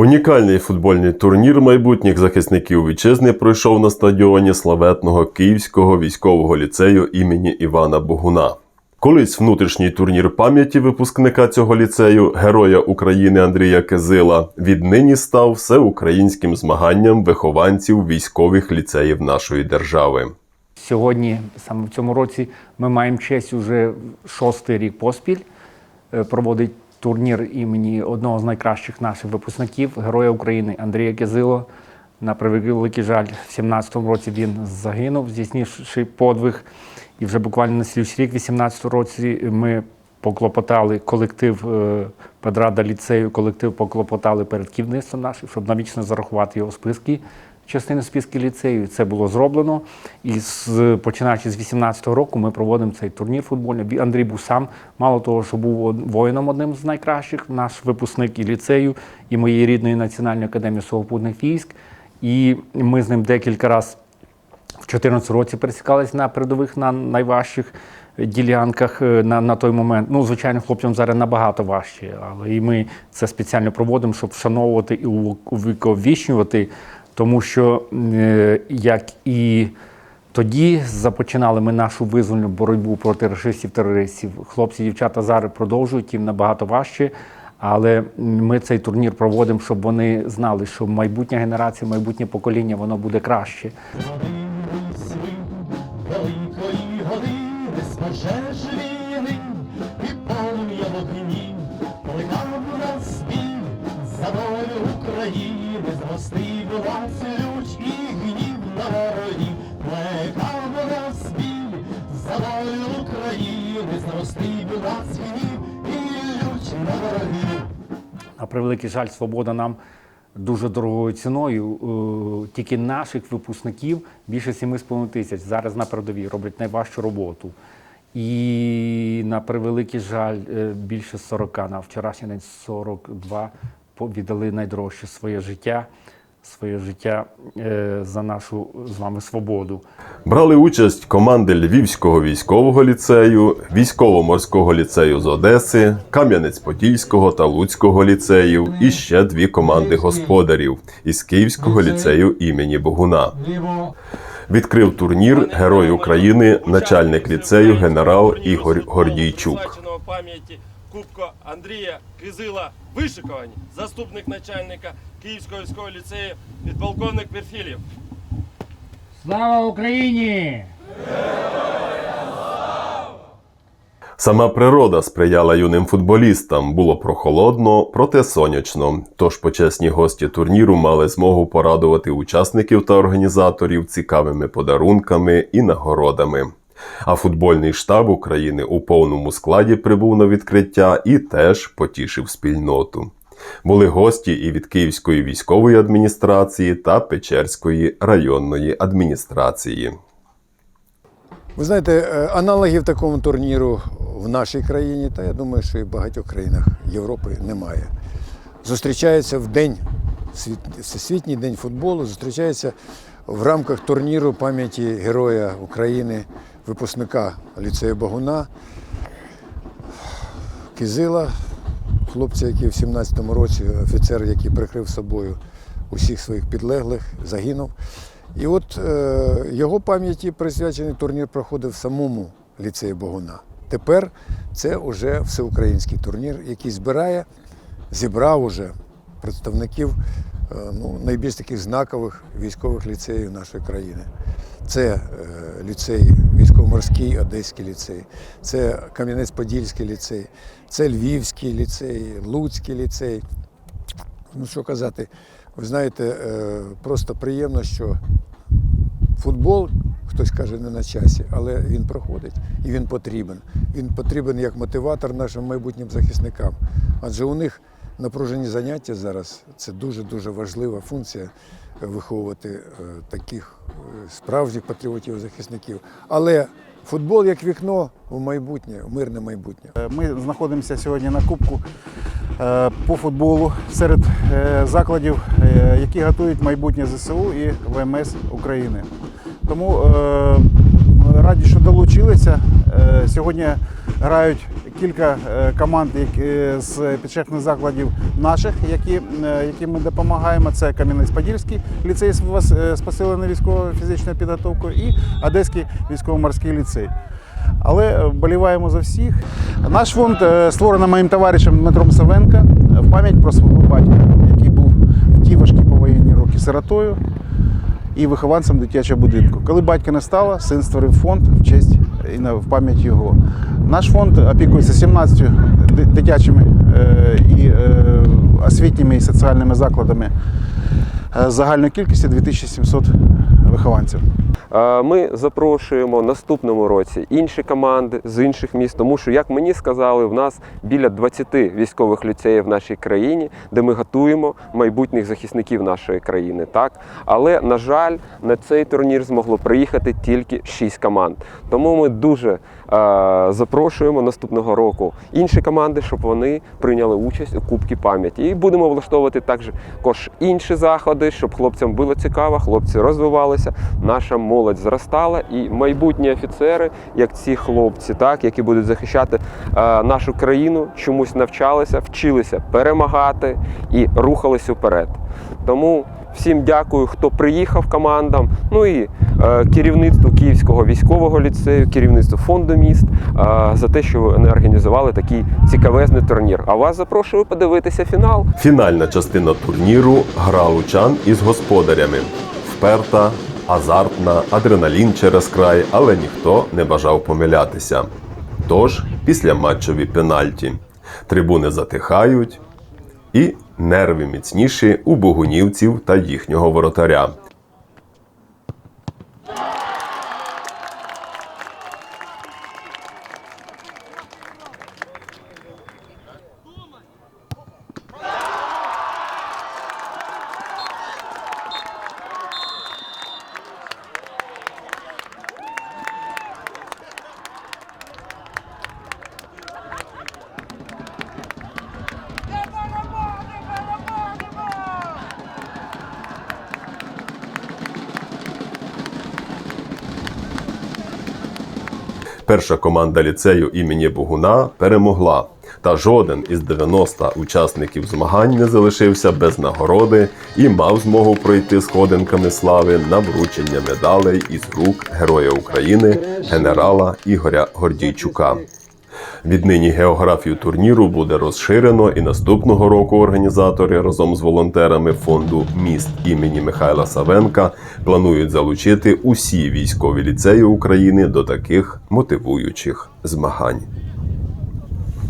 Унікальний футбольний турнір майбутніх захисників вітчизни пройшов на стадіоні славетного Київського військового ліцею імені Івана Богуна. Колись внутрішній турнір пам'яті випускника цього ліцею, героя України Андрія Кизила, віднині став всеукраїнським змаганням вихованців військових ліцеїв нашої держави. Сьогодні, саме в цьому році, ми маємо честь уже шостий рік поспіль е, проводить турнір імені одного з найкращих наших випускників, Героя України Андрія Кизило. На превеликий жаль, в 17-му році він загинув, здійснивши подвиг. І вже буквально на слідчий рік, в 18-му році, ми поклопотали колектив е, Педрада ліцею, колектив поклопотали перед керівництвом нашим, щоб навічно зарахувати його в списки частини списки ліцею. Це було зроблено. І з, починаючи з 18-го року ми проводимо цей турнір футбольний. Андрій був сам, мало того, що був воїном одним з найкращих, наш випускник і ліцею, і моєї рідної Національної академії сухопутних військ. І ми з ним декілька разів в 2014 році пересікались на передових на найважчих ділянках е, на, на той момент. Ну, звичайно, хлопцям зараз набагато важче, але і ми це спеціально проводимо, щоб вшановувати і ув- увіковічнювати, тому що е, як і тоді започинали ми нашу визвольну боротьбу проти расистів-терористів. Хлопці, дівчата зараз продовжують їм набагато важче. Але ми цей турнір проводимо, щоб вони знали, що майбутня генерація, майбутнє покоління воно буде краще. Великої долю України, зрости була лють і гнів на ворогів, плекав нас біль за долю України, зрости була гнів і лють на ворогів. На превеликий жаль, свобода нам дуже дорогою ціною. Е, Тільки наших випускників більше 7,5 тисяч зараз на передовій роблять найважчу роботу. І на превеликий жаль, е, більше 40, на вчорашній день 42 по- віддали найдорожче своє життя, своє життя е, за нашу з вами свободу. Брали участь команди Львівського військового ліцею, військово-морського ліцею з Одеси, Кам'янець-Подільського та Луцького ліцеїв і ще дві команди господарів із Київського ліцею імені Богуна. Відкрив турнір Герой України, начальник ліцею генерал Ігор Гордійчук. Кубко Андрія Кизила вишикувані, заступник начальника Київського військового ліцею, підполковник Перфілів. Слава Україні! Сама природа сприяла юним футболістам. Було прохолодно, проте сонячно. Тож почесні гості турніру мали змогу порадувати учасників та організаторів цікавими подарунками і нагородами. А футбольний штаб України у повному складі прибув на відкриття і теж потішив спільноту. Були гості і від Київської військової адміністрації та Печерської районної адміністрації. Ви знаєте, е, аналогів такому турніру в нашій країні, та я думаю, що і в багатьох країнах Європи немає. Зустрічається в день, Всесвітній день футболу, зустрічається в рамках турніру пам'яті Героя України, випускника ліцею Багуна, Кизила, хлопця, який в 17-му році, офіцер, який прикрив собою усіх своїх підлеглих, загинув. І от е, його пам'яті присвячений турнір проходив в самому ліцеї Богуна. Тепер це вже всеукраїнський турнір, який збирає, зібрав уже представників ну, найбільш таких знакових військових ліцеїв нашої країни. Це е, ліцей військово-морський, Одеський ліцей, це Кам'янець-Подільський ліцей, це Львівський ліцей, Луцький ліцей. Ну що казати, ви знаєте, е, просто приємно, що футбол, хтось каже, не на часі, але він проходить і він потрібен. Він потрібен як мотиватор нашим майбутнім захисникам. Адже у них напружені заняття зараз це дуже-дуже важлива функція е, виховувати е, таких е, справжніх патріотів захисників. Але футбол як вікно в майбутнє, в мирне майбутнє. Ми знаходимося сьогодні на Кубку е, по футболу серед е, закладів, е, які готують майбутнє ЗСУ і ВМС України. Тому е, раді, що долучилися. Е, Сьогодні грають кілька е, команд е, з підшефних закладів наших, які, е, яким ми допомагаємо. Це Кам'янець-Подільський ліцей з посиленою військово-фізичною підготовкою і Одеський військово-морський ліцей. Але вболіваємо за всіх. Наш фонд створений моїм товаришем Дмитром Савенко в пам'ять про свого батька, який був в ті важкі повоєнні роки сиротою і вихованцем дитячого будинку. Коли батька не стало, син створив фонд в честь і в пам'ять його. Наш фонд опікується 17 дитячими е, і е, освітніми і соціальними закладами е, загальної кількості 2700 вихованців. Ми запрошуємо наступному році інші команди з інших міст, тому що, як мені сказали, в нас біля 20 військових ліцеїв в нашій країні, де ми готуємо майбутніх захисників нашої країни. Так, але на жаль, на цей турнір змогло приїхати тільки 6 команд. Тому ми дуже запрошуємо наступного року інші команди, щоб вони прийняли участь у Кубці пам'яті. І будемо влаштовувати також інші заходи, щоб хлопцям було цікаво, хлопці розвивалися, наша молодь зростала, і майбутні офіцери, як ці хлопці, так які будуть захищати е, нашу країну, чомусь навчалися, вчилися перемагати і рухалися вперед. Тому всім дякую, хто приїхав командам. Ну і е, керівництву Київського військового ліцею, керівництву фонду міст е, за те, що вони організували такий цікавезний турнір. А вас запрошую подивитися фінал. Фінальна частина турніру гра лучан із господарями. Вперта, азартна, адреналін через край, але ніхто не бажав помилятися. Тож, після матчові пенальті. Трибуни затихають, і нерви міцніші у богунівців та їхнього воротаря. Перша команда ліцею імені Богуна перемогла. Та жоден із 90 учасників змагань не залишився без нагороди і мав змогу пройти сходинками слави на вручення медалей із рук Героя України генерала Ігоря Гордійчука. Віднині географію турніру буде розширено, і наступного року організатори разом з волонтерами фонду міст імені Михайла Савенка планують залучити усі військові ліцеї України до таких мотивуючих змагань.